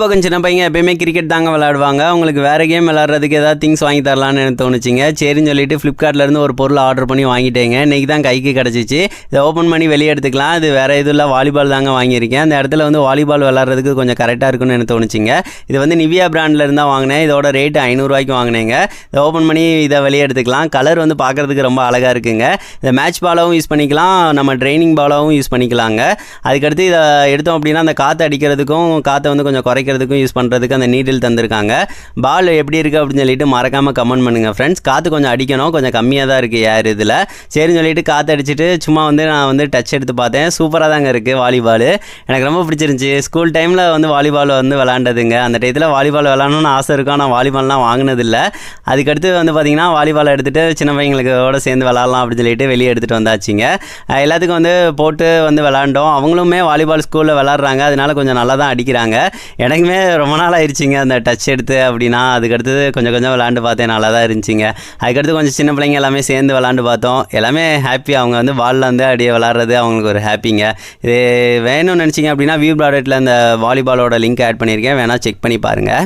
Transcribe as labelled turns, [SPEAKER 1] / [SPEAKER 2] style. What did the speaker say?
[SPEAKER 1] வீட்டு சின்ன பையங்க எப்பயுமே கிரிக்கெட் தாங்க விளாடுவாங்க உங்களுக்கு வேறு கேம் விளாட்றதுக்கு ஏதாவது திங்ஸ் வாங்கி தரலான்னு எனக்கு தோணுச்சிங்க. சரின்னு சொல்லிட்டு ஃப்ளிப்கார்ட்லேருந்து ஒரு பொருள் ஆர்டர் பண்ணி வாங்கிட்டேங்க. இன்றைக்கி தான் கைக்கு கிடச்சிச்சு. இதை ஓப்பன் பண்ணி வெளியே எடுத்துக்கலாம். இது வேறு எதுவும் இல்லை வாலிபால் தாங்க வாங்கியிருக்கேன். அந்த இடத்துல வந்து வாலிபால் விளாட்றதுக்கு கொஞ்சம் கரெக்டாக இருக்கும்னு எனக்கு தோணுச்சிங்க. இது வந்து நிவியா பிராண்டில் இருந்தால் வாங்கினேன். இதோட ரேட்டு ஐநூறுரூவாய்க்கு வாங்கினேங்க. இதை ஓப்பன் பண்ணி இதை வெளியே எடுத்துக்கலாம். கலர் வந்து பார்க்குறதுக்கு ரொம்ப அழகாக இருக்குங்க. இந்த மேட்ச் பாலாகவும் யூஸ் பண்ணிக்கலாம். நம்ம ட்ரைனிங் பாலாகவும் யூஸ் பண்ணிக்கலாங்க. அதுக்கடுத்து இதை எடுத்தோம் அப்படின்னா அந்த காற்று அடிக்கிறதுக்கும் காற்றை வந்து கொஞ்சம் குறைக்கிறதுக்கும் யூஸ் பண்ணுறதுக்கு அந்த நீடில் தந்திருக்காங்க. பால் எப்படி இருக்குது அப்படின்னு சொல்லிட்டு மறக்காமல் கமெண்ட் பண்ணுங்கள் ஃப்ரெண்ட்ஸ் காற்று கொஞ்சம் அடிக்கணும். கொஞ்சம் கம்மியாக தான் இருக்குது ஏர் இதில். சரின்னு சொல்லிட்டு காற்று அடிச்சுட்டு சும்மா வந்து நான் வந்து டச் எடுத்து பார்த்தேன். சூப்பராக தாங்க இருக்குது வாலிபால் எனக்கு ரொம்ப பிடிச்சிருந்துச்சி. ஸ்கூல் டைமில் வந்து வாலிபால் வந்து விளாண்டதுங்க அந்த டயத்தில் வாலிபால் விளாடணும்னு ஆசை இருக்கும். ஆனால் வாலிபால்லாம் வாங்கினதில்லை. அதுக்கடுத்து வந்து பார்த்திங்கன்னா வாலிபால் எடுத்துகிட்டு சின்ன பையங்களுக்கோட சேர்ந்து விளாட்லாம் அப்படின்னு சொல்லிட்டு வெளியே எடுத்துகிட்டு வந்தாச்சுங்க. எல்லாத்துக்கும் வந்து போட்டு வந்து விளாண்டோம் அவங்களுமே வாலிபால் ஸ்கூலில் விளாட்றாங்க அதனால கொஞ்சம் நல்லா தான் அடிக்கிறாங்க எனக்குமே ரொம்ப நாள் ஆயிடுச்சிங்க அந்த டச் எடுத்து அப்படின்னா. அதுக்கடுத்தது கொஞ்சம் கொஞ்சம் விளாண்டு பார்த்தேன் நல்லா தான் இருந்துச்சிங்க. அதுக்கடுத்து கொஞ்சம் சின்ன பிள்ளைங்க எல்லாமே சேர்ந்து விளாண்டு பார்த்தோம். எல்லாமே ஹாப்பி அவங்க வந்து பாலில் வந்து அப்படியே விளாட்றது அவங்களுக்கு ஒரு ஹாப்பிங்க இது வேணும்னு நினச்சிங்க அப்படின்னா வியூ ப்ராடக்ட்டில் அந்த வாலிபாலோட லிங்க் ஆட் பண்ணியிருக்கேன். வேணால் செக் பண்ணி பாருங்கள்